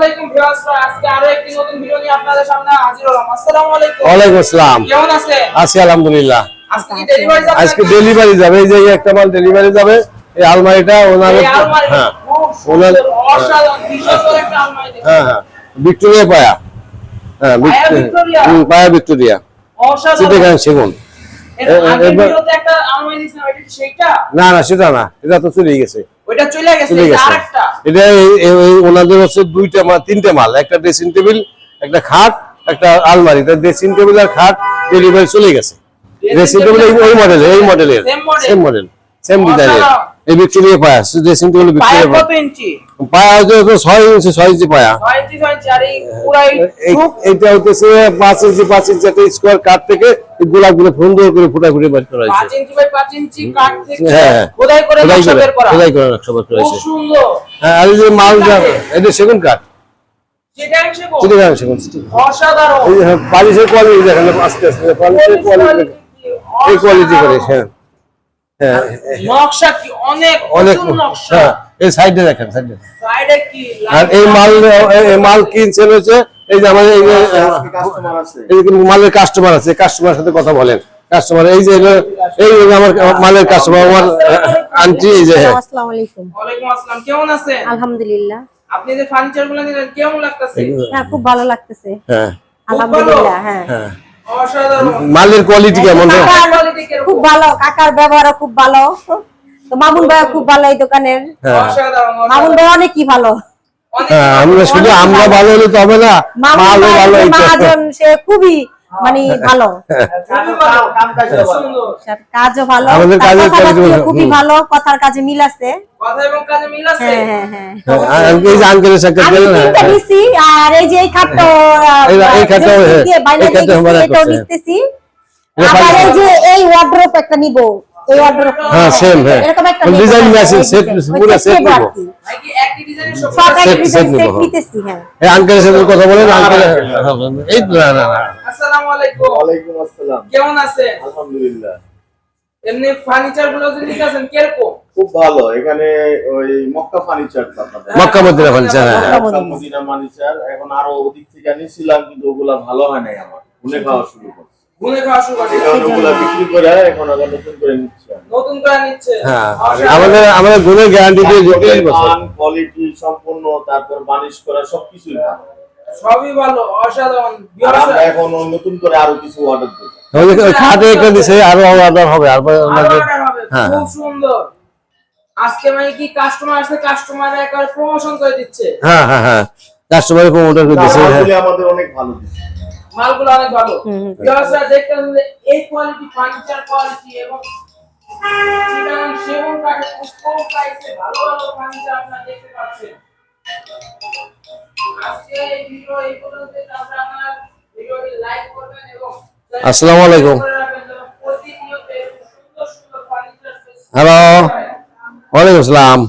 আলাইকুম ভিউয়ার্সরা আজকে আরও একটি নতুন ভিডিও নিয়ে আপনাদের সামনে হাজির হলাম। আসসালামু আলাইকুম। ওয়ালাইকুম আসসালাম। কেমন আছেন? আছি আলহামদুলিল্লাহ। আজকে ডেলিভারি যাবে আজকে ডেলিভারি যাবে। এই যে একটা মাল ডেলিভারি যাবে এই আলমারিটা ওনার হ্যাঁ। ওনার অসাধারণ বিশ্বস্তর একটা আলমারি হ্যাঁ হ্যাঁ। ভিক্টোরিয়া পায়া। হ্যাঁ পায়া ভিক্টোরিয়া? পায়া অসাধারণ। সেগুন? না না সেটা না। এটা তো চলে গেছে। ওইটা চলে গেছে আরেকটা। এটা ওনাদের হচ্ছে দুইটা মাল তিনটে মাল একটা ড্রেসিং টেবিল একটা খাট একটা আলমারি। তার ড্রেসিং টেবিল আর খাট ডেলিভারি চলে গেছে। ড্রেসিং টেবিল এই মডেলের এই মডেলের সেম মডেল সেম ডিজাইনের। এই ভিক্টোরিয়া পায়া ড্রেসিং টেবিল ভিক্টোরিয়া পায়া কত ইঞ্চি? পায়া হচ্ছে তো ছয় ইঞ্চি ছয় ইঞ্চি পায়া। ছয় ইঞ্চি ছয় ইঞ্চি আর এই এইটা হচ্ছে পাঁচ ইঞ্চি পাঁচ ইঞ্চি একটা স্কোয়ার কাঠ থেকে এই গোলাপগুলো সুন্দর করে ফুটা ফুটে বের করা পাঁচ হয়েছে ইঞ্চি বাই পাঁচ ইঞ্চি কাঠ থেকে হ্যাঁ, হ্যাঁ। খোদাই করে নকশা বের করা। খোদাই করে নকশা বের করা খুব হয়েছে। সুন্দর। হ্যাঁ আর এই যে মাল যা- এটা সেগুন কাঠ অসাধারণ। এই যে হ্যাঁ, কোয়ালিটি দেখেন আস্তে আস্তে কোয়ালিটি এই কোয়ালিটি করে হ্যাঁ। নকশা কি অনেক অনেক নকশা। হ্যাঁ এই সাইডে দেখেন সাইডে। সাইডে কি আর এই মাল এই মাল কিনছেন হচ্ছে এই যে আমাদের এই যে কাস্টমার আছে। এই মালের কাস্টমার আছে কাস্টমার সাথে কথা বলেন। কাস্টমার এই যে এই যে আমার মালের কাস্টমার আমার আন্টি এই যে হ্যাঁ। আসসালামু আলাইকুম। ওয়ালাইকুম আসসালাম কেমন আছেন? আলহামদুলিল্লাহ। আপনি যে ফার্নিচারগুলো নিলেন কেমন লাগতেছে? হ্যাঁ খুব ভালো লাগতেছে। হ্যাঁ। আলহামদুলিল্লাহ হ্যাঁ। হ্যাঁ। মালের কোয়ালিটি কেমন? কোয়ালিটি ভালো কাকার ব্যবহার খুব ভালো। তো মামুন ভাই খুব ভালো এই দোকানের। হ্যাঁ। মামুন ভাই অনেকই ভালো। অনেক হ্যাঁ আমরা শুধু আমরা ভালো। হলে তো হবে না মালও ভালো। মহাজন সে খুবই মানে ভালো। ভালো ভালো। কাজও ভালো। আমাদের খুবই ভালো কথার কাজে মিল আছে। কথা এবং কাজে মিল আছে? হ্যাঁ হ্যাঁ হ্যাঁ। হ্যাঁ, আর এই যে আঙ্কেলের সাথে আমি নিছি আর এই যে এই খাটটা এই- এই আমরা। নিতেছি। আবার এই যে এই ওয়ার্ড্রপ একটা নিব। এই ওয়ার্ড্রপ হ্যাঁ সেম হ্যাঁ। এরকম একটা ডিজাইন আছে সেট পুরো সেট নিব আর কি। নাকি একই ডিজাইনের সব সব Set- এক set ডিজাইন সেট হ্যাঁ। নিতেছি হ্যাঁ। এই আঙ্কেলের সাথে কথা বলেন আঙ্কেল এই না না না। আসসালামু আলাইকুম। ওয়ালাইকুম আসসালাম। কেমন আছেন? আলহামদুলিল্লাহ। এমনি ফার্নিচারগুলো যে নিতেছেন কীরকম? খুব ভালো। এখানে ওই Mecca furniture Mecca Medina furniture হ্যাঁ। Mecca Medina. ফার্নিচার এখন আরও ওদিক থেকে আনিছিলাম কিন্তু ওগুলা ভালো হয় নাই আমার। খাওয়া শুরু করছে। গুনে খাওয়া শুরু করছে। এই কারণে ওগুলা বিক্রি করে এখন আবার নতুন করে নিচ্ছি। আমি। নতুন করে নিচ্ছে। হ্যাঁ অসাধারণ। আমাদের আমাদের গুণের গ্যারান্টি দিয়ে দিতে বছর। কোয়ালিটি সম্পূর্ণ তারপর বানিশ করা সবকিছুই ভালো। সবই ভালো অসাধারণ আমরা এখন নতুন করে আরও কিছু অর্ডার দেবো। খাটে একটা দিছে আরও অর্ডার হবে আর। হ্যাঁ, খুব সুন্দর। আজকে মানে কি কাস্টমার আসলে কাস্টমার একবার প্রমোশন করে দিচ্ছে। হ্যাঁ হ্যাঁ হ্যাঁ। কাস্টমারের প্রমোটার করে হ্যাঁ। আমাদের অনেক ভালো দিচ্ছে। মালগুলো অনেক ভালো। ভিউয়ার্সরা এই কোয়ালিটি ফার্নিচার কোয়ালিটি এবং চিটাগাং সেগুন কাঠের কম প্রাইসে ভালো ভালো ফার্নিচার আপনারা দেখতে পাচ্ছেন। আজকে এই ভিডিও এই পর্যন্ত আপনারা আপনার ভিডিওটি লাইক করবেন এবং আসসালামু আলাইকুম। হ্যালো ওয়ালাইকুম আসসালাম।